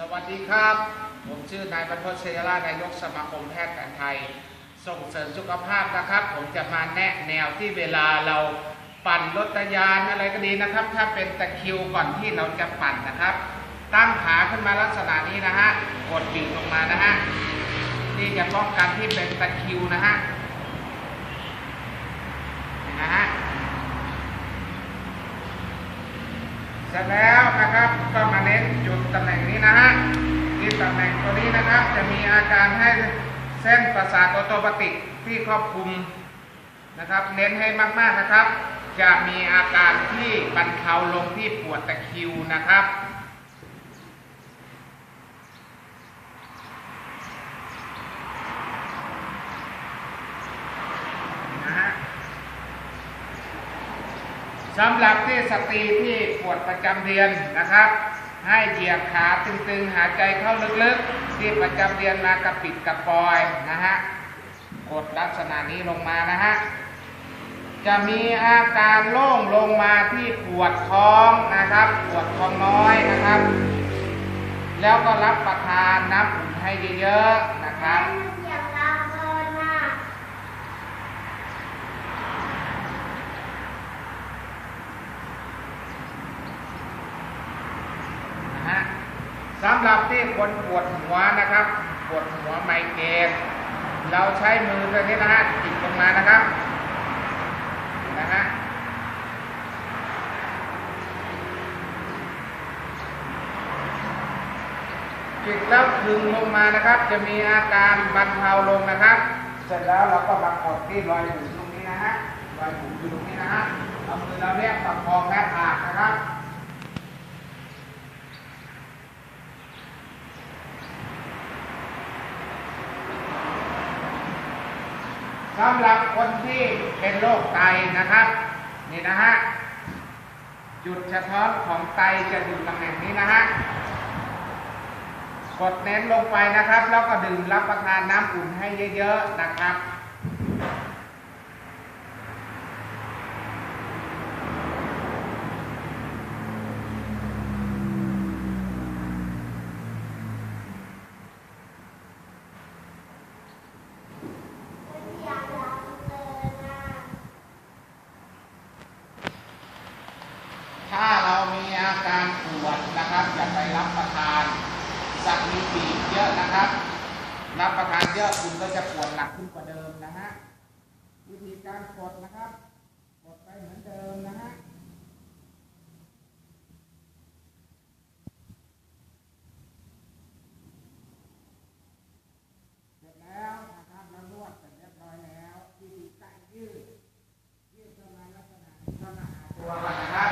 สวัสดีครับ ผมชื่อนายบรรพตเชยราชนายกสมาคมแพทย์แผนไทย ส่งเสริมสุขภาพนะครับ ผมจะมาแนะแนวที่เวลาเราปั่นรถยานอะไรก็ดีนะครับ ถ้าเป็นตะคิวก่อนที่เราจะปั่นนะครับ ตั้งขาขึ้นมาลักษณะนี้นะฮะกดดิ่งลงมานะฮะนี่จะป้องกันที่เป็นตะคิวนะฮะนะฮะ สร็จแล้วนะครับก็มาเน้นจุดตำแหน่งนี้นะฮะที่ตำแหน่งตัวนี้นะครับ จะมีอาการให้เส้นประสาทออโตปติกที่ครอบคลุมนะครับ เน้นให้มากๆนะครับ จะมีอาการที่บรรเทาลงที่ปวดตะคิวนะครับ นะฮะ สำหรับที่สตรีที่ปวดประจำเดือนนะครับ ให้เหยียดขาตึงๆ หายใจเข้าลึกๆ ที่ประจำเดือนมากระปิดกระปอยนะฮะกดลักษณะนี้ลงมานะฮะจะมีอาการโล่งลงมาที่ปวดท้องนะครับ ปวดท้องน้อยนะครับ แล้วก็รับประทานน้ำอุ่นให้เยอะๆนะครับ นะฮะสำหรับที่ คนปวดหัวนะครับ ปวดหัวไมเกรนเราใช้มือตัวนี้นะฮะจิกลงมานะครับนะฮะจิกแล้วพึงลงมานะครับ จะมีอาการบรรเทาลงนะครับ เสร็จแล้วเราก็มากดที่รอยบุ๋มตรงนี้นะฮะรอยบุ๋มอยู่ตรงนี้นะฮะเอามือเราเรียประคองและผากนะครับ สำหรับคนที่เป็นโรคไตนะครับ นี่นะฮะจุดเฉพาะของไตจะอยู่ตำแหน่งนี้นะฮะกดเน้นลงไปนะครับ แล้วก็ดื่มรับประทานน้ำอุ่นให้เยอะๆนะครับ ถ้าเรามีอาการปวดนะครับอย่าไปรับประทาน สัตว์มีปีกเยอะนะครับ รับประทานเยอะคุณก็จะปวดหนักขึ้นกว่าเดิมนะฮะวิธีการกดนะครับกดไปเหมือนเดิมนะฮะเสร็จแล้วนะครับเรานวดเสร็จเรียบร้อยแล้ววิธีการยืด ยืดเข้ามาลักษณะนี้เข้ามาหาตัวก่อนนะครับ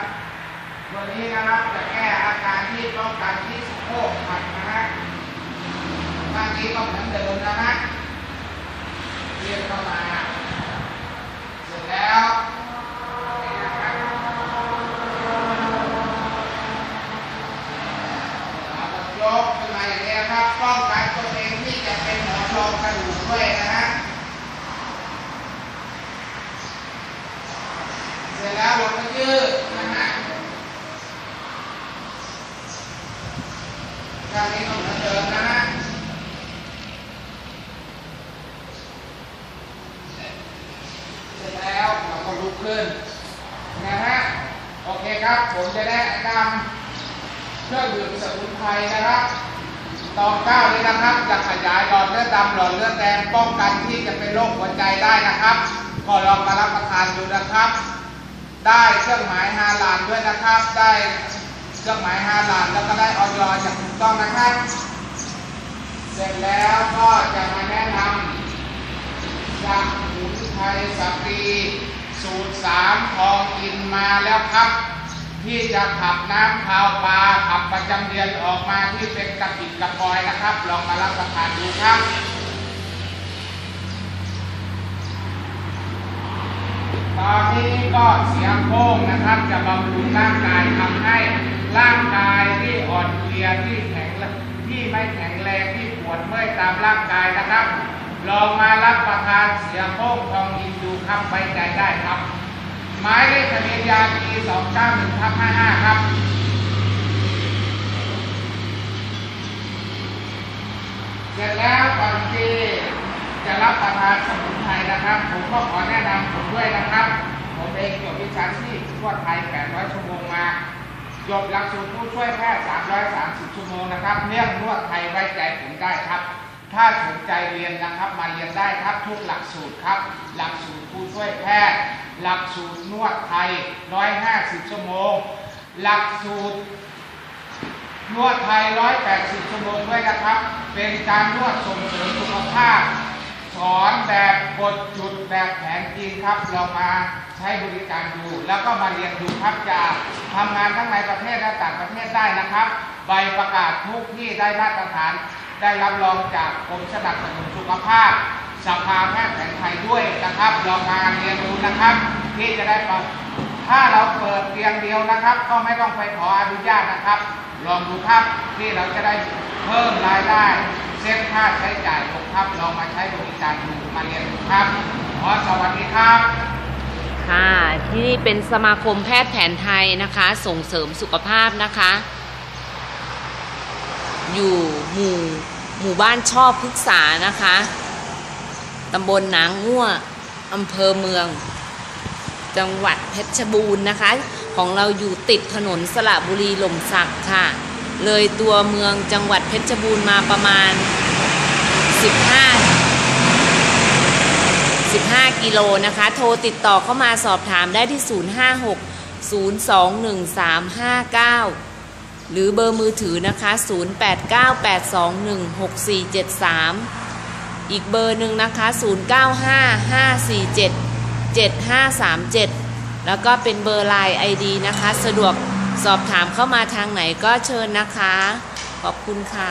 ตัวนี้นะครับจะแก้อาการที่ต้องการที่สะโพกหักนะฮะข้างนี้ก็เหมือนเดิมนะฮะ ยืดเข้ามา เสร็จแล้วนะครับเอาแบบยกขึ้นมาอย่างนี้ครับป้องกันตัวเองที่จะเป็นหมอนรองกระดูกด้วยนะฮะเสร็จแล้วเราก็ยืดนะฮะข้างนี้ก็เหมือนเดิมนะฮะ เสร็จแล้วเราก็ลุก ขึ้น นะฮะ โอเคครับ ผมจะแนะนำเครื่องดื่มสมุนไพรนะครับตองเก้านี้นะครับจะขยายหลอดเลือดดำหลอดเลือดแดงป้องกันที่จะเป็นโรคหัวใจได้นะครับ ก็ลองมารับประทานดูนะครับ ได้เครื่องหมายฮาลานด้วยนะครับ ได้เครื่องหมายฮาลานแล้วก็ได้ออยอย่างถูกต้องนะครับ เสร็จแล้วก็จะมาแนะนำจากสมุนไพรสตรี สูตรสามทองอินมาแล้วครับ ที่จะขับน้ำขาวปลาขับประจำเดือนออกมาที่เป็นกระปิดกระปอยนะครับ ลองมารับประทานดูครับตอนนี้ก็เสียงโค้งนะครับ จะบำรุงร่างกายทำให้ร่างกายที่อ่อนเพลียที่แข็งที่ไม่แข็งแรงที่ปวดเมื่อยตามร่างกายนะครับ ลองมารับประทานเสียโค้ง ครับไว้ใจได้ครับ หมายเลขทะเบียนยาปี291ทับ55ครับเสร็จแล้วก่อนที่จะรับประทานสมุนไพรนะครับ ผมก็ขอแนะนำผมด้วยนะครับ ผมเองจบวิชาชีพทั่วไทย 800 ชั่วโมงมาจบหลักสูตรผู้ช่วยแพทย์ 330 ชั่วโมงนะครับเรื่องนวดไทยไว้ใจผมได้ ถ้าสนใจเรียนนะครับมาเรียนได้ครับทุกหลักสูตรครับ หลักสูตรผู้ช่วยแพทย์ หลักสูตรนวดไทย 150 ชั่วโมง หลักสูตรนวดไทย 180 ชั่วโมงด้วยนะครับ เป็นการนวดส่งเสริมสุขภาพ สอนแบบกดจุดแบบแผนจริงครับ เรามาใช้บริการดู แล้วก็มาเรียนดูครับจะทำงานทั้งในประเทศและต่างประเทศได้นะครับ ใบประกาศทุกที่ได้มาตรฐาน ได้รับรองจากกรมสนับสนุนสุขภาพสภาแพทย์แผนไทยด้วยนะครับลองมาเรียนดูนะครับที่จะได้ปถ้าเราเปิดเตียงเดียวนะครับ ก็ไม่ต้องไปขออนุญาตนะครับ ลองดูครับที่เราจะได้เพิ่มรายได้เซ็ตค่าใช้จ่ายลงครับลองมาใช้บริการดูมาเรียนดูครับขอสวัสดีครับค่ะที่นี่เป็นสมาคมแพทย์แผนไทยนะคะ ส่งเสริมสุขภาพนะคะ อยู่หมู่หมู่บ้านชอบพฤกษานะคะตำบลหนางง่วอำเภอเมือง จังหวัดเพชรบูรณ์นะคะ ของเราอยู่ติดถนนสระบุรีหล่มสักค่ะ เลยตัวเมืองจังหวัดเพชรบูรณ์มาประมาณ 15 15 กิโลนะคะ โทรติดต่อเข้ามาสอบถามได้ที่ 056 021359 หรือเบอร์มือถือนะคะ 0898216473 อีกเบอร์หนึ่งนะคะ 0955477537 แล้วก็เป็นเบอร์ไลน์ ID นะคะ สะดวกสอบถามเข้ามาทางไหนก็เชิญนะคะ ขอบคุณค่ะ